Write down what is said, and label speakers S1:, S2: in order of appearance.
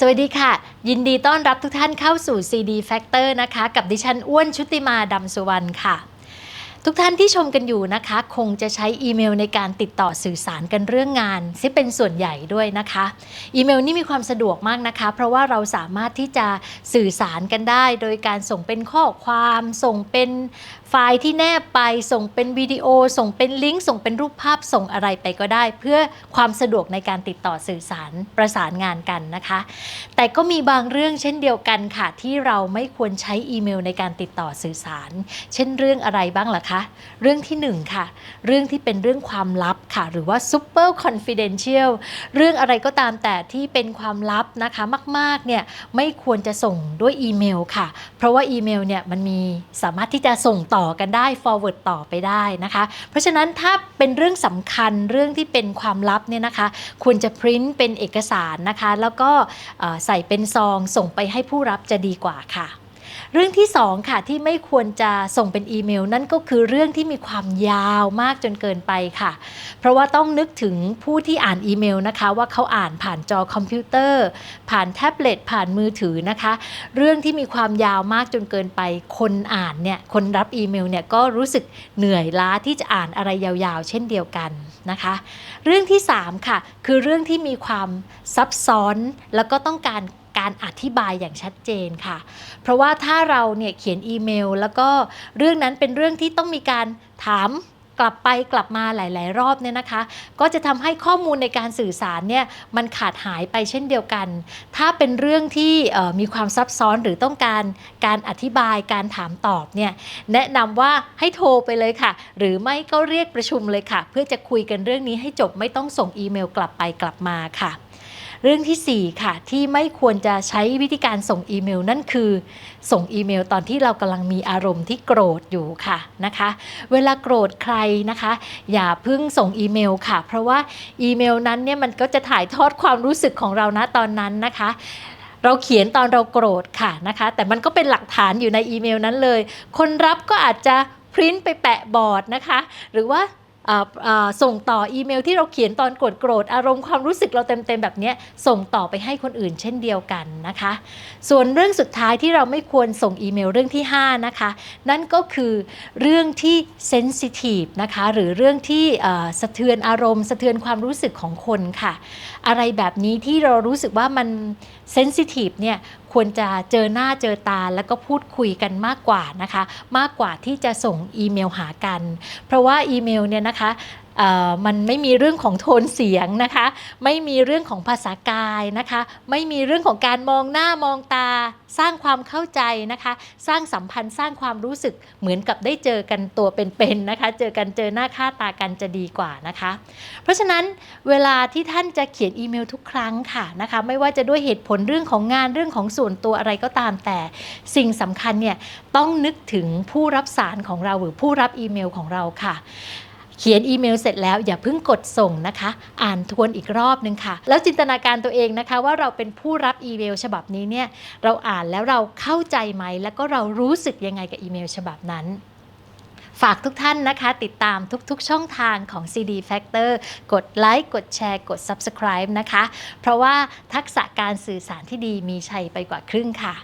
S1: สวัสดีค่ะ ยินดีต้อนรับทุกท่านเข้าสู่ CD Factor นะคะ กับดิฉันอ้วนชุติมาดำสุวรรณค่ะ ทุกท่านที่ชมกันอยู่นะคะ คงจะใช้อีเมลในการติดต่อสื่อสารกันเรื่องงานซึ่งเป็นส่วนใหญ่ด้วยนะคะ อีเมลนี่มีความสะดวกมากนะคะ เพราะว่าเราสามารถที่จะสื่อสารกันได้ โดยการส่งเป็นข้อความส่งเป็นไฟล์ที่แนบไปส่งเป็นวิดีโอ ส่งเป็นลิงก์ส่งเป็นรูปภาพส่งอะไรไปก็ได้ เพื่อความสะดวกในการติดต่อสื่อสารประสานงานกันนะคะ แต่ก็มีบางเรื่องเช่นเดียวกันค่ะ ที่เราไม่ควรใช้อีเมลในการติดต่อสื่อสาร เช่นเรื่องอะไรบ้างล่ะคะเรื่องที่หนึ่งค่ะ เรื่องที่เป็นเรื่องความลับค่ะ หรือว่า super confidential เรื่องอะไรก็ตามแต่ที่เป็นความลับนะคะมากๆเนี่ยไม่ควรจะส่งด้วยอีเมลค่ะ เพราะว่าอีเมลเนี่ยมันมีสามารถที่จะส่งต่อกันได้ forward ต่อไปได้นะคะ เพราะฉะนั้นถ้าเป็นเรื่องสำคัญเรื่องที่เป็นความลับเนี่ยนะคะควรจะพิมพ์เป็นเอกสารนะคะ แล้วก็ใส่เป็นซองส่งไปให้ผู้รับจะดีกว่าค่ะ เรื่องที่2ค่ะที่ไม่ควรจะส่งเป็นอีเมล นั่นก็คือเรื่องที่มีความยาวมากจนเกินไปค่ะ เพราะว่าต้องนึกถึงผู้ที่อ่านอีเมลนะคะ ว่าเขาอ่านผ่านจอคอมพิวเตอร์ ผ่านแท็บเล็ตผ่านมือถือนะคะ เรื่องที่มีความยาวมากจนเกินไป คนอ่านเนี่ยคนรับอีเมลเนี่ยก็รู้สึกเหนื่อยล้าที่จะอ่านอะไรยาวๆ เช่นเดียวกันนะคะ เรื่องที่3ค่ะคือเรื่องที่มีความซับซ้อนแล้วก็ต้องการ การอธิบายอย่างชัดเจนค่ะ เพราะว่าถ้าเราเนี่ยเขียนอีเมล แล้วก็เรื่องนั้นเป็นเรื่องที่ต้องมีการถามกลับไปกลับมาหลาย ๆ รอบเนี่ยนะคะ ก็จะทำให้ข้อมูลในการสื่อสารเนี่ยมันขาดหายไปเช่นเดียวกัน ถ้าเป็นเรื่องที่มีความซับซ้อนหรือต้องการการอธิบายการถามตอบเนี่ยแนะนำว่าให้โทรไปเลยค่ะ หรือไม่ก็เรียกประชุมเลยค่ะ เพื่อจะคุยกันเรื่องนี้ให้จบไม่ต้องส่งอีเมลกลับไปกลับมาค่ะ เรื่องทีสี่ 4 ค่ะ ที่ไม่ควรจะใช้วิธีการส่งอีเมล นั่นคือ ส่งอีเมลตอนที่เรากำลังมีอารมณ์ที่โกรธอยู่ค่ะนะคะ เวลาโกรธใครนะคะ อย่าเพิ่งส่งอีเมลค่ะ เพราะว่าอีเมลนั้นเนี่ยมันก็จะถ่ายทอดความรู้สึกของเรานะตอนนั้นนะคะเราเขียนตอนเราโกรธค่ะนะคะ แต่มันก็เป็นหลักฐานอยู่ในอีเมลนั้นเลย คนรับก็อาจจะพริ้นไปแปะบอร์ดนะคะ หรือว่า ส่งต่ออีเมลที่เราเขียนตอนโกรธโกรธอารมณ์ความรู้สึกเราเต็มๆแบบนี้ส่งต่อไปให้คนอื่นเช่นเดียวกันนะคะ ส่วนเรื่องสุดท้ายที่เราไม่ควรส่งอีเมลเรื่องที่ 5 นะคะ นั่นก็คือเรื่องที่เซนซิทีฟนะคะหรือเรื่องที่สะเทือนอารมณ์ สะเทือนความรู้สึกของคนค่ะ อะไรแบบนี้ที่เรารู้สึกว่ามันเซนซิทีฟเนี่ยควรจะเจอหน้าเจอตาแล้วก็พูดคุยกันมากกว่านะคะ มากกว่าที่จะส่งอีเมลหากัน เพราะว่าอีเมลเนี่ยนะคะเอ่อมันไม่มีเรื่องของโทนเสียงนะคะ ไม่มีเรื่องของภาษากายนะคะ ไม่มีเรื่องของการมองหน้ามองตา สร้างความเข้าใจนะคะ สร้างสัมพันธ์สร้างความรู้สึกเหมือนกับได้เจอกันตัวเป็นๆนะคะ เจอกันเจอหน้าค่าตากันจะดีกว่านะคะ เพราะฉะนั้นเวลาที่ท่านจะเขียนอีเมลทุกครั้งค่ะนะคะ ไม่ว่าจะด้วยเหตุผลเรื่องของงานเรื่องของส่วนตัวอะไรก็ตามแต่ สิ่งสำคัญเนี่ยต้องนึกถึงผู้รับสารของเราหรือผู้รับอีเมลของเราค่ะ เขียนอีเมลเสร็จแล้วอย่าเพิ่งกดส่งนะคะ อ่านทวนอีกรอบนึงค่ะ แล้วจินตนาการตัวเองนะคะ ว่าเราเป็นผู้รับอีเมลฉบับนี้เนี่ยเราอ่านแล้วเราเข้าใจไหม แล้วก็เรารู้สึกยังไงกับอีเมลฉบับนั้นฝากทุกท่านนะคะติดตามทุกๆ ช่องทางของ CD Factor กดไลค์กดแชร์กด Subscribe นะคะ เพราะว่าทักษะการสื่อสารที่ดีมีชัยไปกว่าครึ่งค่ะ